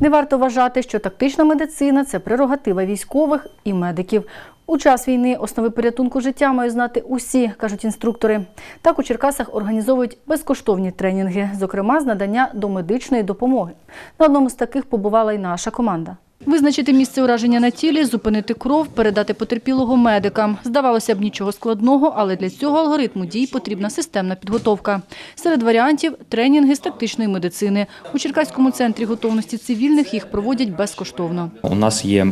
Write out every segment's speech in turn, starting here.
Не варто вважати, що тактична медицина це прерогатива військових і медиків. У час війни основи порятунку життя мають знати усі, кажуть інструктори. Так у Черкасах організовують безкоштовні тренінги, зокрема з надання домедичної допомоги. На одному з таких побувала і наша команда. Визначити місце ураження на тілі, зупинити кров, передати потерпілого медикам. Здавалося б, нічого складного, але для цього алгоритму дій потрібна системна підготовка. Серед варіантів – тренінги з тактичної медицини. У Черкаському центрі готовності цивільних їх проводять безкоштовно. У нас є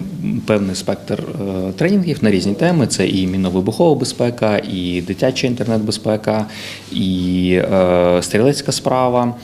певний спектр е, тренінгів на різні теми: це і мінно-вибухова безпека, і дитяча інтернет-безпека, і е, стрілецька справа.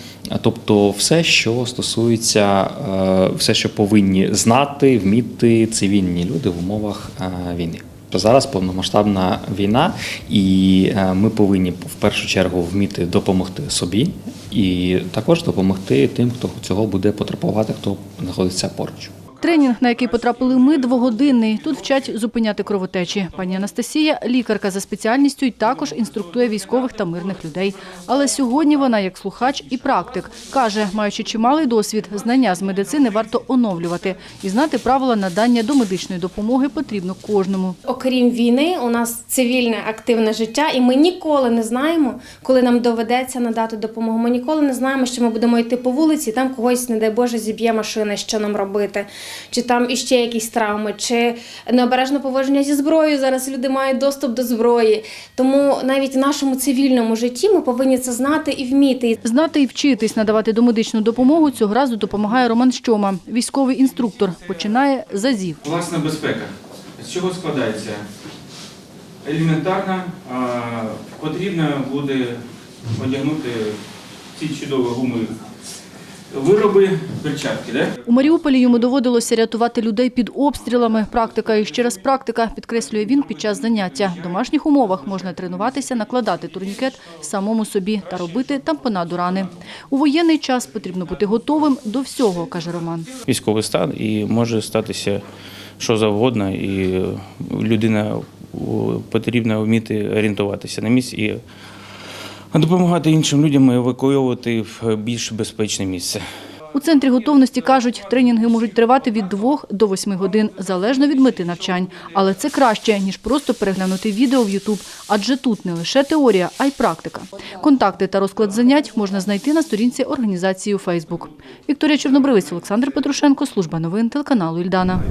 Тобто, все, що стосується, е, все, що повинні знати, вміти цивільні люди в умовах е, війни. Зараз повномасштабна війна, і е, ми повинні в першу чергу вміти допомогти собі і також допомогти тим, хто цього буде потребувати, хто знаходиться поруч. Тренінг, на який потрапили ми, двогодинний. Тут вчать зупиняти кровотечі. Пані Анастасія – лікарка за спеціальністю і також інструктує військових та мирних людей. Але сьогодні вона, як слухач і практик, каже, маючи чималий досвід, знання з медицини варто оновлювати. І знати правила надання домедичної допомоги потрібно кожному. Окрім війни, у нас цивільне активне життя, і ми ніколи не знаємо, коли нам доведеться надати допомогу. Ми ніколи не знаємо, що ми будемо йти по вулиці, і там когось, не дай Боже, зіб'є машина, що нам робити, чи там іще якісь травми, чи необережне поводження зі зброєю. Зараз люди мають доступ до зброї. Тому навіть в нашому цивільному житті ми повинні це знати і вміти. Знати і вчитись надавати домедичну допомогу цього разу допомагає Роман Щома, військовий інструктор. Починає з азів. Власна безпека. З чого складається? Елементарно потрібно буде одягнути ці чудові гумові вироби, перчатки. Да? У Маріуполі йому доводилося рятувати людей під обстрілами. Практика і ще раз практика, підкреслює він під час заняття. В домашніх умовах можна тренуватися, накладати турнікет самому собі та робити тампонаду рани. У воєнний час потрібно бути готовим до всього, каже Роман. військовий стан і може статися що завгодно, і людина потрібно вміти орієнтуватися на місці і допомагати іншим людям евакуювати в більш безпечне місце. У центрі готовності кажуть, тренінги можуть тривати від 2 до 8 годин, залежно від мети навчань. Але це краще, ніж просто переглянути відео в Ютуб, адже тут не лише теорія, а й практика. Контакти та розклад занять можна знайти на сторінці організації у Фейсбук. Вікторія Чорнобривець, Олександр Петрушенко, служба новин телеканалу Ільдана.